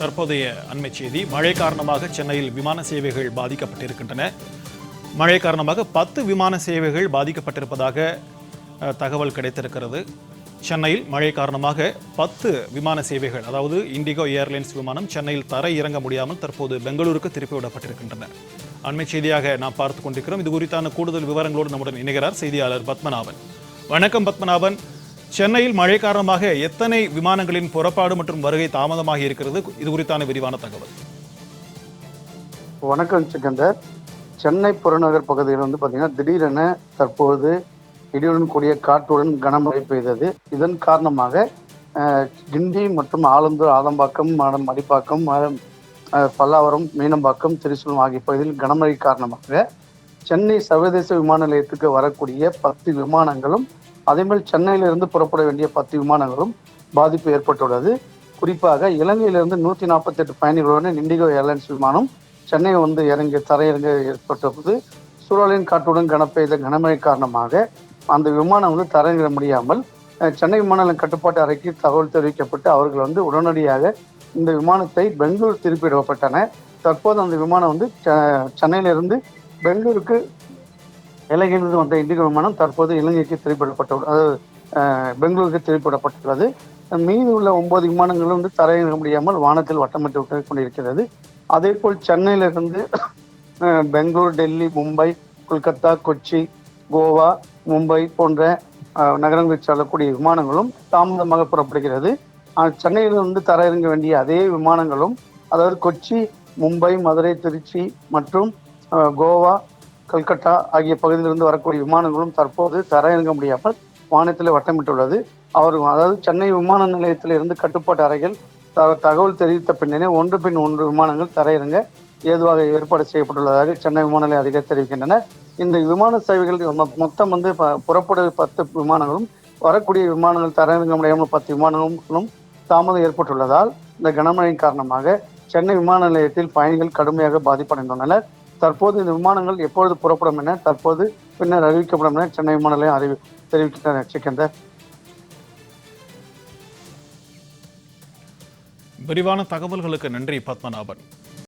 தற்போதைய அண்மை செய்தி மழை காரணமாக சென்னையில் விமான சேவைகள் பாதிக்கப்பட்டிருக்கின்றன. மழை காரணமாக பத்து விமான சேவைகள் பாதிக்கப்பட்டிருப்பதாக தகவல் கிடைத்திருக்கிறது. சென்னையில் மழை காரணமாக பத்து விமான சேவைகள் அதாவது இண்டிகோ ஏர்லைன்ஸ் விமானம் சென்னையில் தர இறங்க முடியாமல் தற்போது பெங்களூருக்கு திருப்பி விடப்பட்டிருக்கின்றன. அண்மை செய்தியாக நாம் பார்த்து கொண்டிருக்கிறோம். இது குறித்தான கூடுதல் விவரங்களோடு நம்முடன் இணைகிறார் செய்தியாளர் பத்மநாபன். வணக்கம் பத்மநாபன். சென்னையில் மழை காரணமாக எத்தனை விமானங்களின் புறப்பாடு மற்றும் வருகை தாமதமாகி இருக்கிறது? இது குறித்தான விரிவான தகவல். வணக்கம் சிக்கந்தர். சென்னை புறநகர் பகுதியில் வந்து பார்த்தீங்கன்னா திடீரென தற்போது இடியுடன் கூடிய காற்றுடன் கனமழை பெய்தது. இதன் காரணமாக கிண்டி மற்றும் ஆலந்தூர் ஆலம்பாக்கம் மடிப்பாக்கம் பல்லாவரம் மீனம்பாக்கம் திருச்சூலம் ஆகிய பகுதியில் கனமழை காரணமாக சென்னை சர்வதேச விமான நிலையத்துக்கு வரக்கூடிய பத்து விமானங்களும் அதேபோல் சென்னையிலிருந்து புறப்பட வேண்டிய பத்து விமானங்களும் பாதிப்பு ஏற்பட்டுள்ளது. குறிப்பாக இலங்கையிலிருந்து நூற்றி நாற்பத்தெட்டு பயணிகளுடன் இண்டிகோ ஏர்லைன்ஸ் விமானம் சென்னை வந்து இறங்கி தரையிறங்க ஏற்பட்டபோது சூழலின் காற்றுடன் கனப்பெய்த கனமழை காரணமாக அந்த விமானம் வந்து தரையிற முடியாமல் சென்னை விமான கட்டுப்பாட்டு அறைக்கு தகவல் தெரிவிக்கப்பட்டு அவர்கள் வந்து உடனடியாக இந்த விமானத்தை பெங்களூர் திருப்பிவிடப்பட்டன தற்போது அந்த விமானம் வந்து செ- சென்னையிலிருந்து பெங்களூருக்கு இலங்கையிலிருந்து வந்த இந்திய விமானம் தற்போது இலங்கைக்கு திருப்பிவிடப்பட்டுள்ளது அதாவது பெங்களூருக்கு திருப்பிடப்பட்டுள்ளது மீதி உள்ள ஒன்பது விமானங்களும் வந்து தரையிறங்க முடியாமல் வானத்தில் வட்டமிட்டு விட்டு கொண்டிருக்கிறது. அதே போல் சென்னையிலிருந்து பெங்களூர் டெல்லி மும்பை கொல்கத்தா கொச்சி கோவா மும்பை போன்ற நகரங்களில் நகரங்களுக்கு செல்லக்கூடிய விமானங்களும் தாமதமாக புறப்படுகிறது. சென்னையிலிருந்து தரையிறங்க வேண்டிய அதே விமானங்களும் அதாவது கொச்சி மும்பை மதுரை திருச்சி மற்றும் கோவா கல்கட்டா ஆகிய பகுதியிலிருந்து வரக்கூடிய விமானங்களும் தற்போது தரையிறங்க முடியாமல் வானத்தில் வட்டமிட்டுள்ளது. அவர் அதாவது சென்னை விமான நிலையத்தில் இருந்து கட்டுப்பாட்டு அறைகள் த- தகவல் தெரிவித்த பின்னரே ஒன்று பின் ஒன்று விமானங்கள் தரையிறங்க ஏதுவாக ஏற்பாடு செய்யப்பட்டுள்ளதாக சென்னை விமான நிலைய அதிகாரி தெரிவிக்கின்றனர். இந்த விமான சேவைகள் மொ- மொத்தம் வந்து ப- புறப்படுவது பத்து விமானங்களும் வரக்கூடிய விமானங்கள் தரையிறங்க முடியாமல் பத்து விமானங்களும் தாமதம் ஏற்பட்டுள்ளதால் இந்த கனமழையின் காரணமாக சென்னை விமான நிலையத்தில் பயணிகள் கடுமையாக பாதிப்படைந்துள்ளனர். தற்போது இந்த விமானங்கள் எப்பொழுது புறப்படும் என தற்போது பின்னர் அறிவிக்கப்படும் என சென்னை விமான நிலையம் அறிவி தெரிவிக்கின்றனர் சிக்கந்தர் விரிவான தகவல்களுக்கு நன்றி பத்மநாபன்.